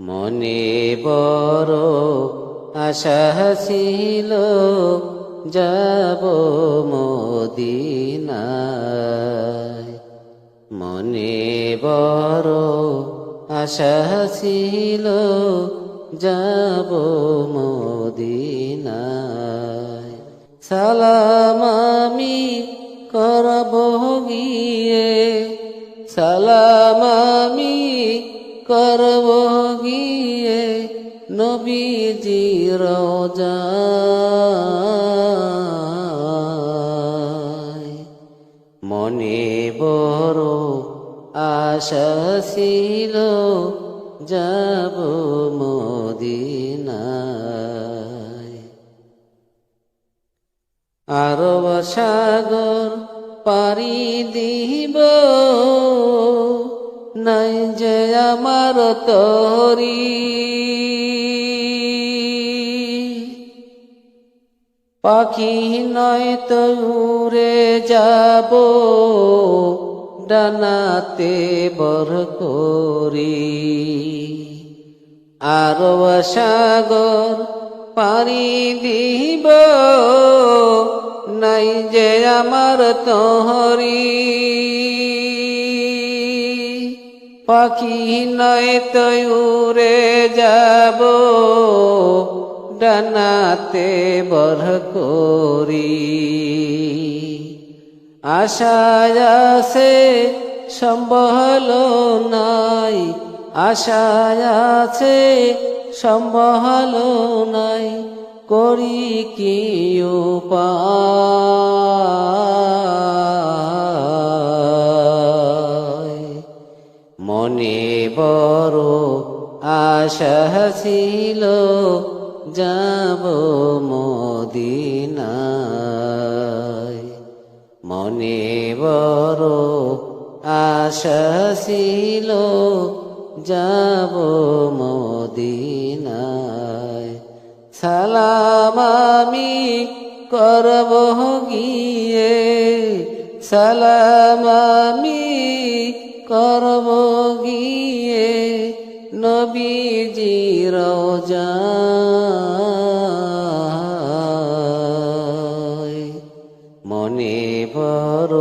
মনে বড় আশা যাব মদিনায়। মনে বড় আশা যাব মদিনায়। সালাম করব গিয়ে সালাম করব গিয়ে নবীজি রোজায় মনে বড় আশা ছিল যাব মদিনায়। আরব সাগর পারি দিব নাই যে আমার তরি। পাখি নয় তো উড়ে যাব, ডানাতে বর করি। আর সাগর পারি দিব, নাই যে আমার তোহরি। পাখি নয় তো উড়ে যাব, ডানাতে বর করি। আশায় আছে সম্বল নাই, আশায় আছে সম্বল নাই, করি কি উপায়? মনে বড় আশা ছিল, যাব মদিনায়। মনে বড় আশা ছিল, যাব মদিনায়। সালাম আমি করব গিয়ে, সালাম আমি করব গিয়ে নবীজি মনে বড়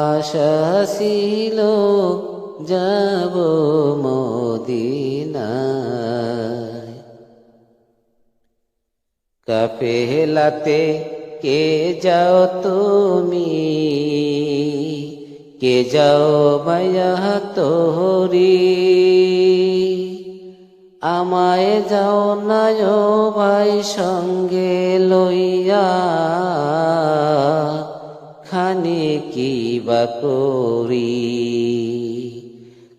আশা ছিল যাব মদিনায়। কাফেলাতে কে যাও তুমি? কে যাও মায়া তোরি আমায় যাও নায় ভাই সঙ্গে লইয়া। খানে কি বা করি।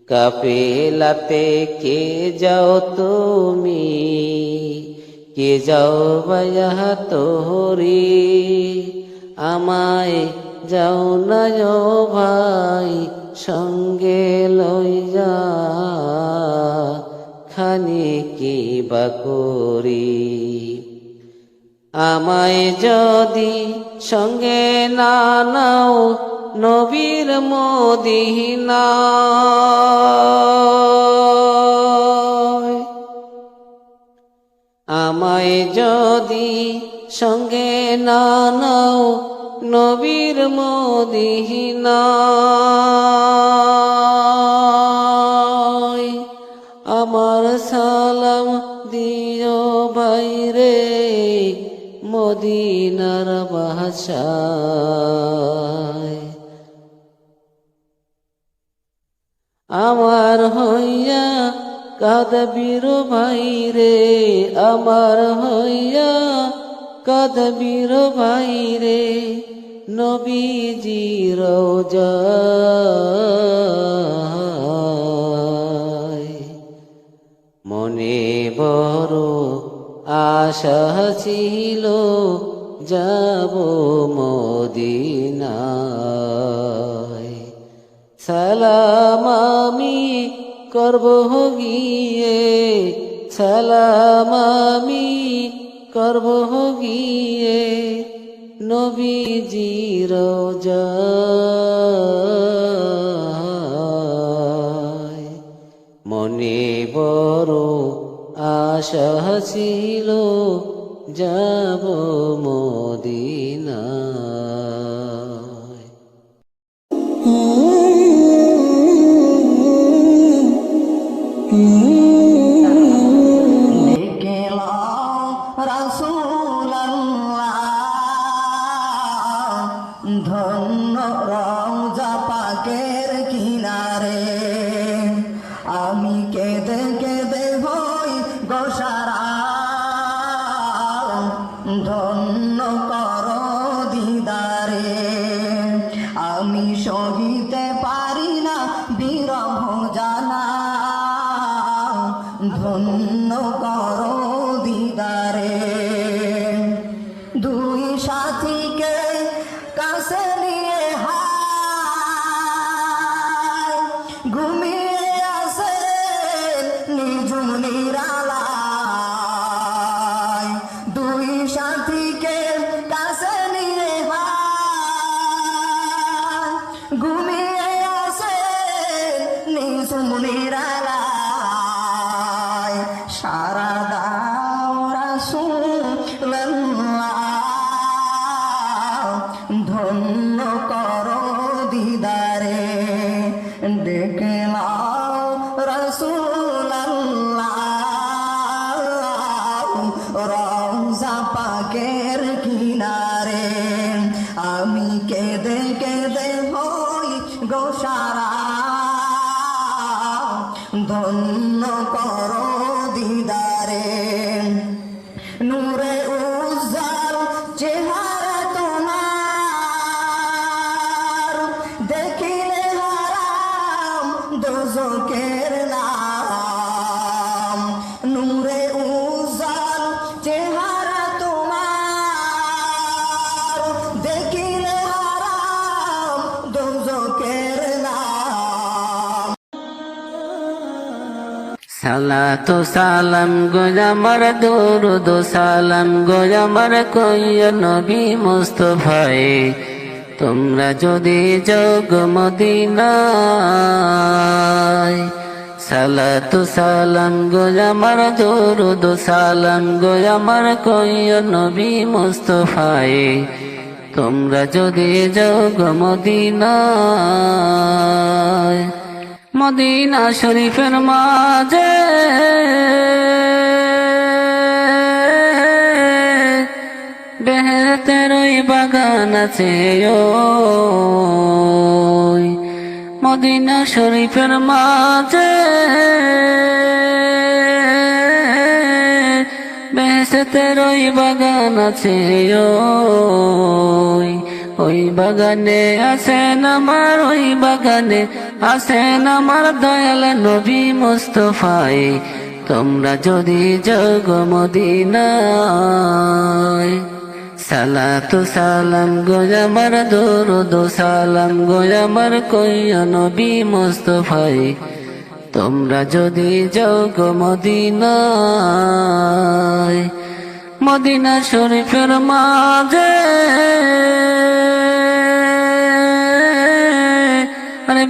কাপেলাতে কে যাও তুমি? কে যাও ভাইয়া তোরি আমায় যাও নয় ভাই, সঙ্গে লইয়া খানি কি বা করি। আমায় যদি সঙ্গে না নাও, নবীর মদিনা। আমায় যদি সঙ্গে না নাও নবীর মদিনা। আমার সালাম দিও বাইরে মদিনার ভাষায় আমার হইয়া কাদবীর ভাই রে, আমার হইয়া কাদবীর ভাই রে নবীজি রোজায়। মনে বড় আশা ছিল যাব মদিনায়। সালাম করব গিয়ে, সালাম করব গিয়ে নবীজি রোজায়। মনে বড় আশা ছিল যাব মদিনায়। কেঁদে হই গোসারা ধন্য সালাতু সালাম গোজামার দরুদ সালাম গোজামার কইয় নবী মুস্তফায়ে তোমরা যদি যোগ মদিনায়, সালাতু সালাম গোজামার দরুদ সালাম গোজামার কইয় নবী মুস্তফায়ে তোমরা যদি যোগ মদিনায় মদিনা শরীফের মাঝে। বেহেতের ওই বাগান আছে মদিনা শরীফের মাঝে। বেহেতের ওই বাগান আছে ওই ওই বাগানে আছেন আমার, ওই বাগানে আছেন আমার দয়াল নবী মুস্তফাই। তোমরা যদি যোগ মদিনায়, সালাতু সালাম গোজামার দরুদ সালাম গোজামার কইয়া নবী মুস্তফাই। তোমরা যদি যোগ মদিনায়, মদিনা শরীফের মাঝে আরে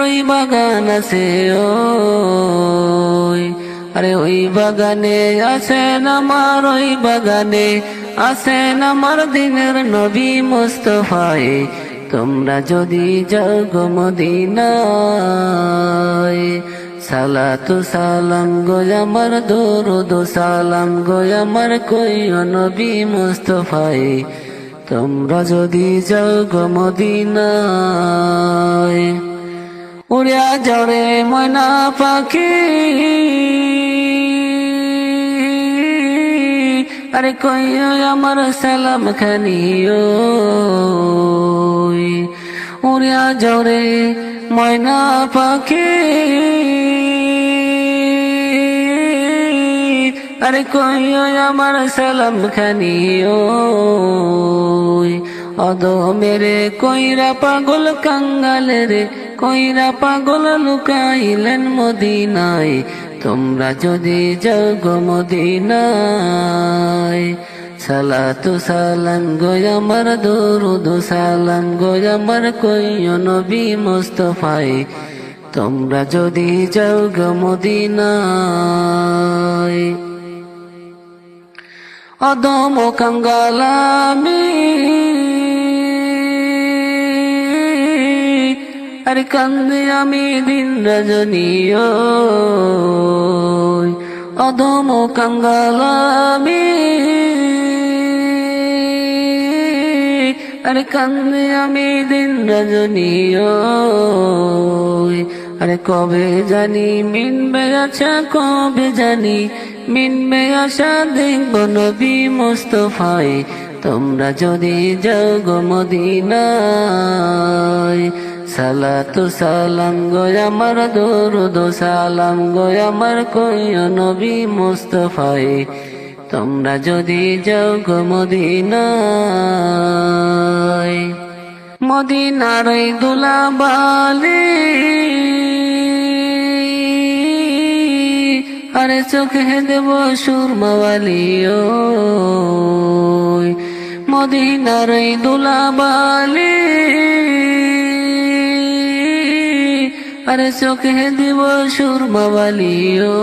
ওই বাগান আছে, ওই। আরে ওই বাগানে আছেন আমার ওই বাগানে আছেন আমার দিনের নবী মুস্তফাই। তোমরা যদি যোগ মদিনায়, সালাতু সালাম গোয়ামার দরুদ সালাম গোয়ামার কইও নবী মুস্তফাই। তোমরা যদি যোগ মদিনায় উড়িয়া জড়ে ময়না পাখি। আরে কইও আমার সালাম খানি ওই উড়িয়া জড়ে ময়না পাখি। আরে কইও আমার সালাম খানি ওই? অদ মেরে কইরা পাগল কাঙ্গালে রে, কইরা পাগল লুকাইলেন মদিনায়। তোমরা যদি যোগ মদিনায়। সালাতু সালাম গোয়ামার দরুদ সালাম গোয়ামার কইও নবী মুস্তফাই তোমরা যদি যাও গো মদিনায়। অদম কাঙ্গালামি। আর কান্দে আমি দিন রজনী অদম কাঙ্গালামি। আরে কান্দে আমি দিন রজনী আরে কবে জানি মিনবে আচ্ছা কবে জানি মিনবে আশা দেখব নবী মোস্তফায়। তোমরা যদি যাও গো মদিনায়, সালাতু সালাম গো আমার দরুদ সালাম গো আমার কইও নবী মোস্তফায়। তোমরা যদি যাও গো মদিনায়, মদিনার দুলাবালি আরে চোখে দেব সুরমাওয়ালি ও মদিনার ওই দুলাবালি। আরে চোখে দিব সুরমাওয়ালি ও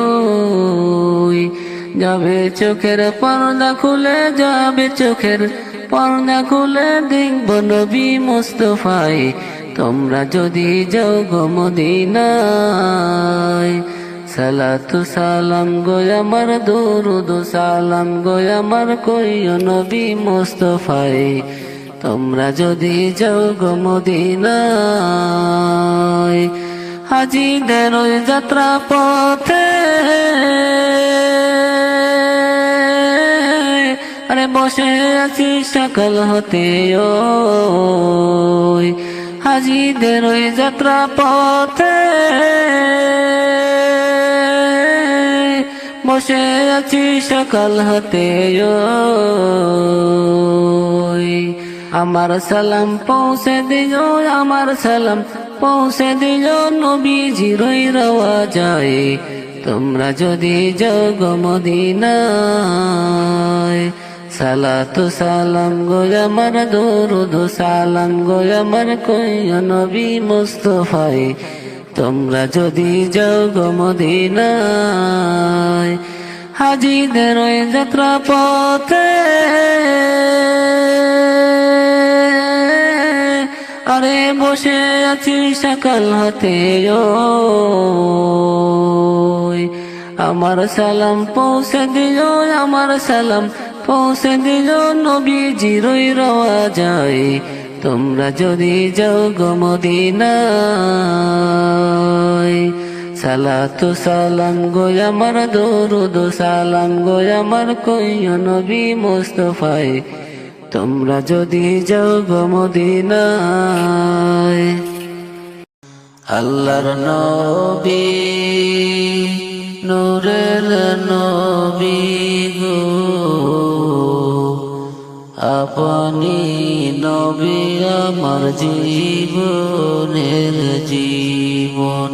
যাবে চোখের পর্দা খুলে, যাবে চোখের পর্দা খুলে। দেখব নবী মুস্তফাই, তোমরা যদি যাও গো মদিনায়। সালাতু সালাম গো আমার দরুদ সালাম গো আমার কইও নবী মুস্তফাই। তোমরা যদি যাও গো মদিনায়, হাজিদের ওই যাত্রা পথে। আরে বসে আছি সকাল হতে ওই, হাজিদের ওই যাত্রা পথে। বসে আছি সকাল হতে আমার সালাম পৌঁছে দিল আমার সালাম পৌঁছে দিল নবীজি রই রওয়া যায়। তোমরা যদি যাও মদিনায়, সালাতু সালাম গো আমার, দরুদ সালাম গো আমার নবী মুস্তফাই তোমরা যদি যাও গো মদিনায়, হাজিদের ওই যাত্রা পথে আরে বসে আছি সকাল হতে আমার সালাম পৌঁছে দিল আমার সালাম পৌঁছে দিল নবীজি রই রওয়া যায় তোমরা যদি যাও গো মদিনায়, সালাতু সালাম গো আমার, দরুদ সালাম গো আমার, কইও নবী মুস্তফায়। তোমরা যদি যাও গো মদিনায়, আল্লাহর নবী, নূরের নবী গো, আপনি নবী আমার জীবনের জীবন।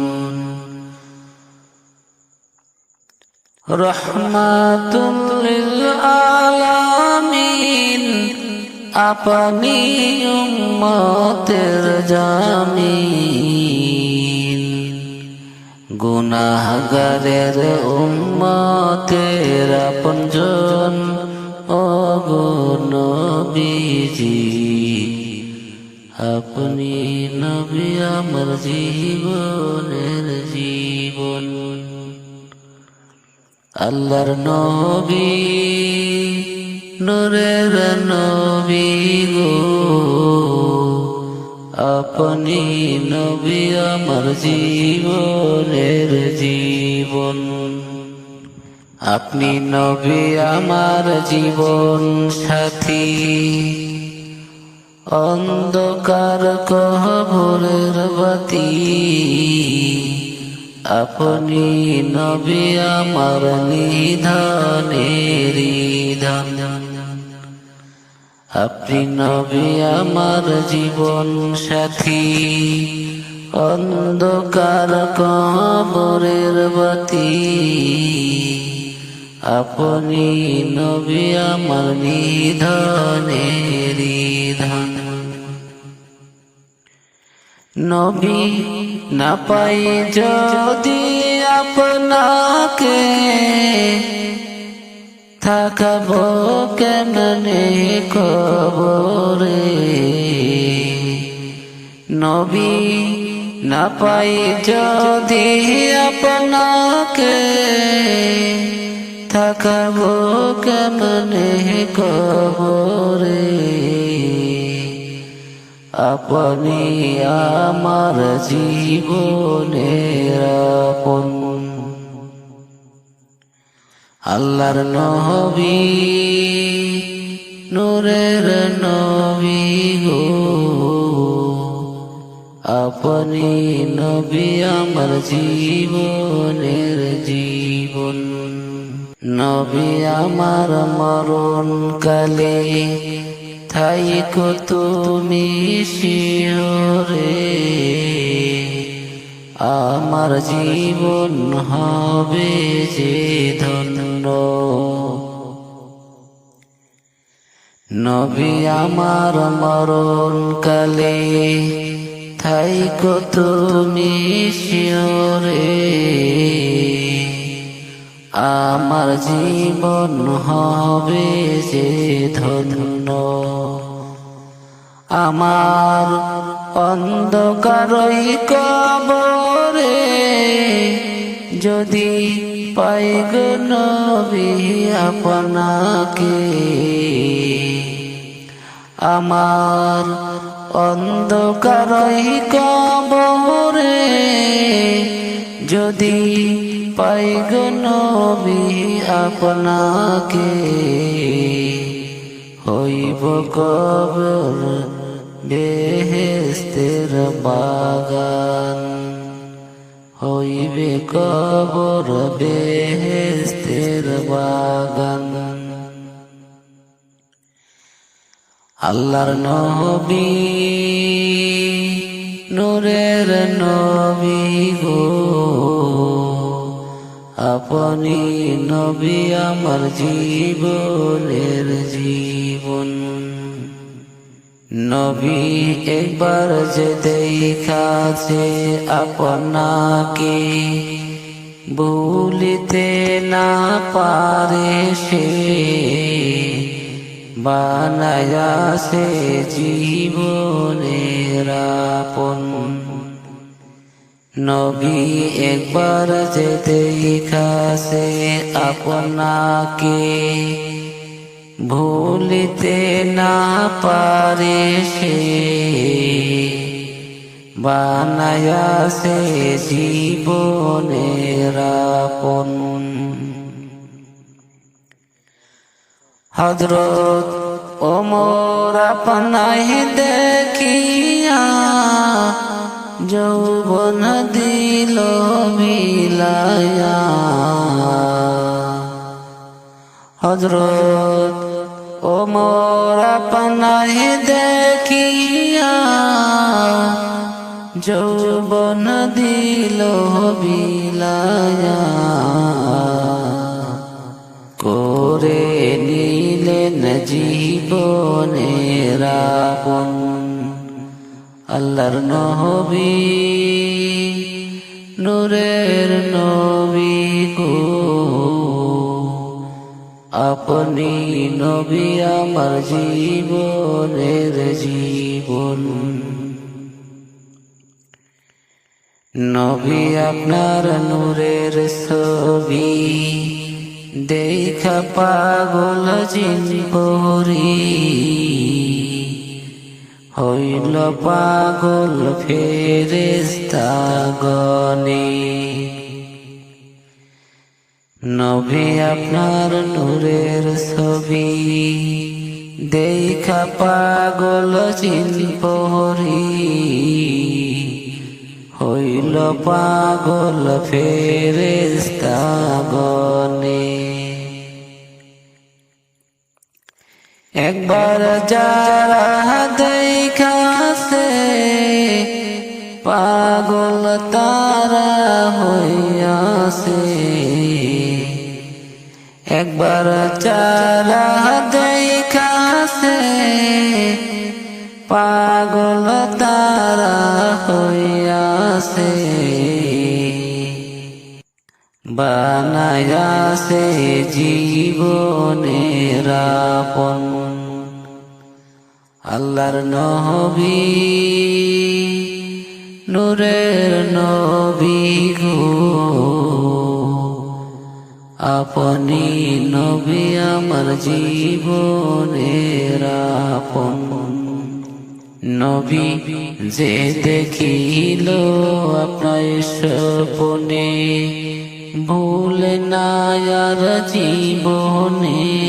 রহমাতুল আলামিন আপনি উম্মতের জামিন। গুনাহগারের উম্মতের আপনজন ও গো নবীজি, আপনি নবী আমার জীবনের জীবন। আল্লাহর নবী, নূরের নবী গো। আপনি নবী আমার জীবনের জীবন। আপনি নবী আমার জীবন সাথী। অন্ধকার কহবরের বাতি। আপনি নবী আমার নিধানের ধান আপনি নবী আমার জীবন সাথী। অন্ধকার কবরের বাতি। আপনি নবী আমার নিধানের ধান নবী না পাই যদি আপনাকে থাকব কেমনে কবরে নবী না পাই যদি আপনাকে থাকব কেমনে কবরে? আপনি আমার জীবনের আপন। আল্লাহর নবী, নূরের নবী গো। আপনি নবী আমার জীবনের জীবন। নবী আমার মরণ কালে থাইকো তুমি শিহরে আমার জীবন হবে যে ধন্য। নবী আমার মরণ কালে থাইকো তুমি শিওরে। আমার জীবন হবে যে ধন্য। আমার অন্ধকারই কবরে যদি পাই গো নবী আপনাকে। আমার অন্ধকারই কবরে যদি পাই গো নবী আপনাকে, হইব কবর বেহেস্তের বাগান। হইবে কবর বেহেস্তের বাগান। আল্লাহর নবী, নূরের নবী গো। আপনি নবী আমার জীবনের জীবন। নবী একবার যে দেখাছে আপনাকে, ভুলিতে না পারে সে বানায়াছে জীবনের আপন। নবী একবার যে দেখাছে আপনাকে ভুলিতে না পারে সে। বানায়াছে জীবনের আপন। হজরত ওমর আপনাই দেখিয়া যৌবন দিল বিলায়া হজরত ওমর আপনাই দেখিয়া যৌবন দিল বিলায়া করে নিলেন জীবনের আল্লাহর নবী, নূরের নবী গো। আপনি নবী আমার জীবনের জীবন। নবী আপনার নূরের ছবি, দেখা পাগল জিনপরি হইল পাগল ফেরেস্তা গনে। নবী আপনার নূরের ছবি, দেখা পাগল জিনপরি হইল পাগল ফেরেস্তা গনে। একবার যারা দেখাতে পাগল তারা হইয়াছে একবার চারা দেখাতে পাগল তারা হইয়াছে বানায়াছে জীবনের আপন আল্লাহর নবী, নূরের নবী গো। আপনি নবী আমার জীবনের আপন। নবী যে দেখিল আপনার সপনে ভুলে না আর জীবনে।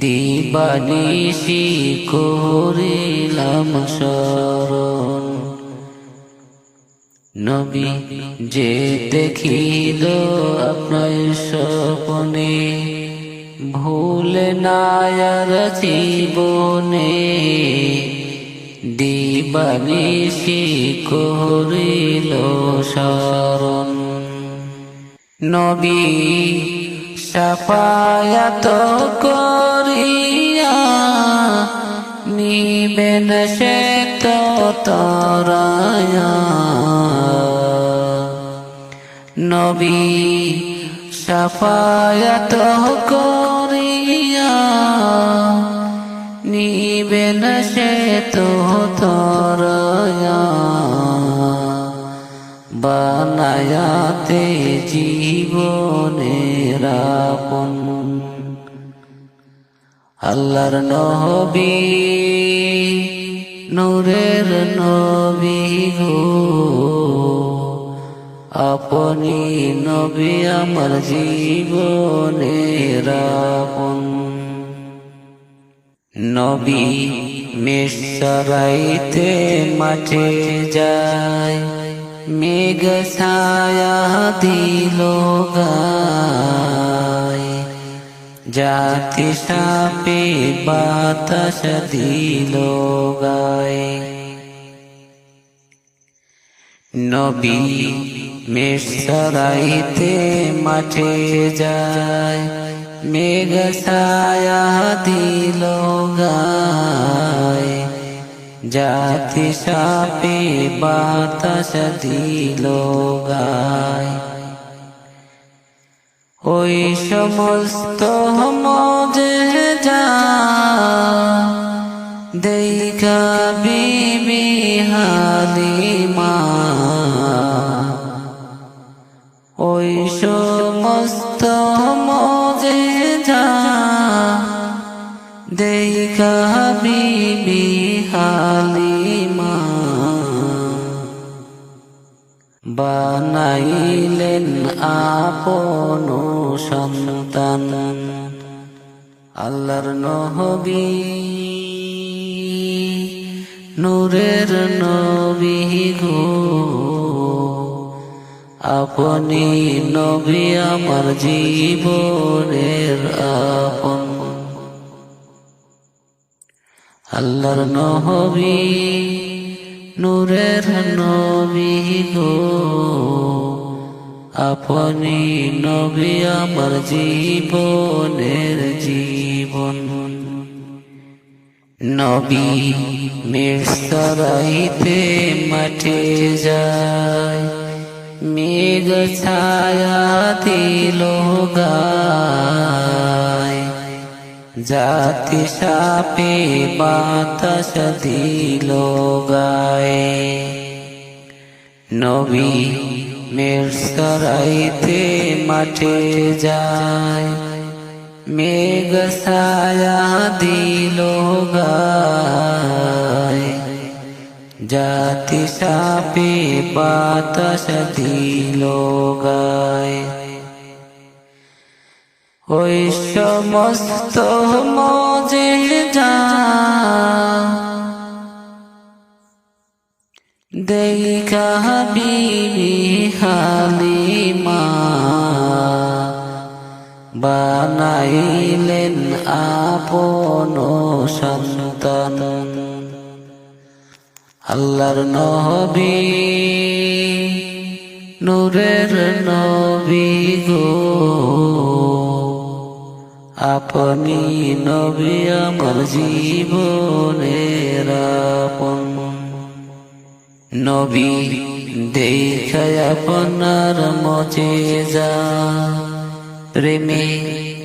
দিবানিশি করিলাম শরণ। নবী যে দেখিল আপনার স্বপনে, ভুলে না আর জীবনে। দিবানিশি করিল শরণ। নবী সাফায়াত করিয়া নিবেন সে তো তরায়া। নবী সাফায়াত করিয়া নিবেন সে তো তরায়া। বানায়াতে জীবনের আপন আল্লাহর নবী, নূরের নবী গো। আপনি নবী আমার জীবনের আপন নবী মেসরাইতে মাঠে যায়, মেঘ ছায়া দিল গায়। জাতি সাপে বাতাস দিল গায় নবী মেসরাইতে মাঠে যায় মেঘ ছায়া দিল গায় জাতি সাপে বাতাস দিল গায় ওই সমস্ত যা দেখা বিবি হালিমা। ওই সমস্ত যা দেখা বিবি হালিমা। বানাইলেন আপন সন্তান। আল্লাহর নহবী নূরের নবী গো। আপনি নবী আমার জীবনের আপন। আল্লাহর নহবী নূরের নবী গো। আপনি নবী আমার জীবনের জীবন। নবী মিরসরাইতে মাঠে যায়, মেঘ ছায়া দিল জাতি সাপে বাতাস দিল গায়ে। নবী মেরসরাইতে মাঠে যায়। মেঘ ছায়া দিল জাতি সাপে বাতাস দিল ওই সমস্ত মজে যা দেখা হালিমা বানাইলেন আপন সন্তান। আল্লাহর নবী নূরের নবী গো। আপনি নবী আমার জীবনের আপন নবী আপনার মজে যা। প্রেমে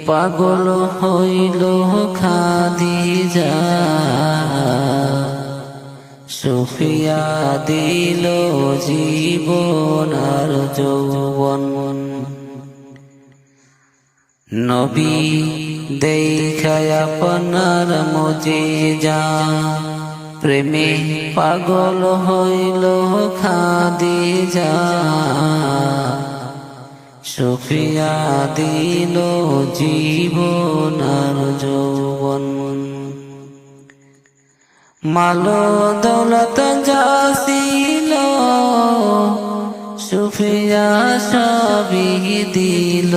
পাগল হইল খাদি যা সুফিয়া দিল জীবন আর যৌবন। নবী দেখায় আপনার মজে যা। প্রেমে পাগল হইল, খাদি যা। সুফিয়া দিল জীবন আর যৌবন। মালো দৌলত যাসিল সুফিয়া সবই দিল।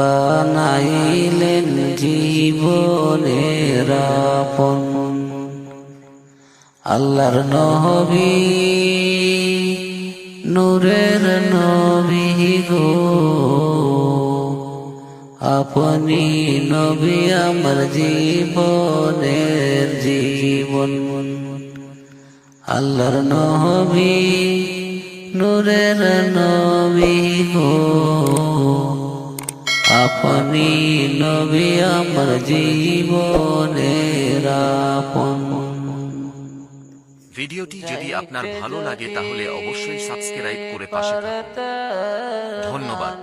বানাইলেন জীবনের আপন। আল্লাহর নবী, নূরের নবী গো। আপনি নবী আমার জীবনের জীবন। আল্লাহর নবী, নূরের নবী গো। আপনি নবী আমার জীবনের আপন। ভিডিওটি যদি আপনার ভালো লাগে তাহলে অবশ্যই সাবস্ক্রাইব করে পাশে থাকুন। ধন্যবাদ।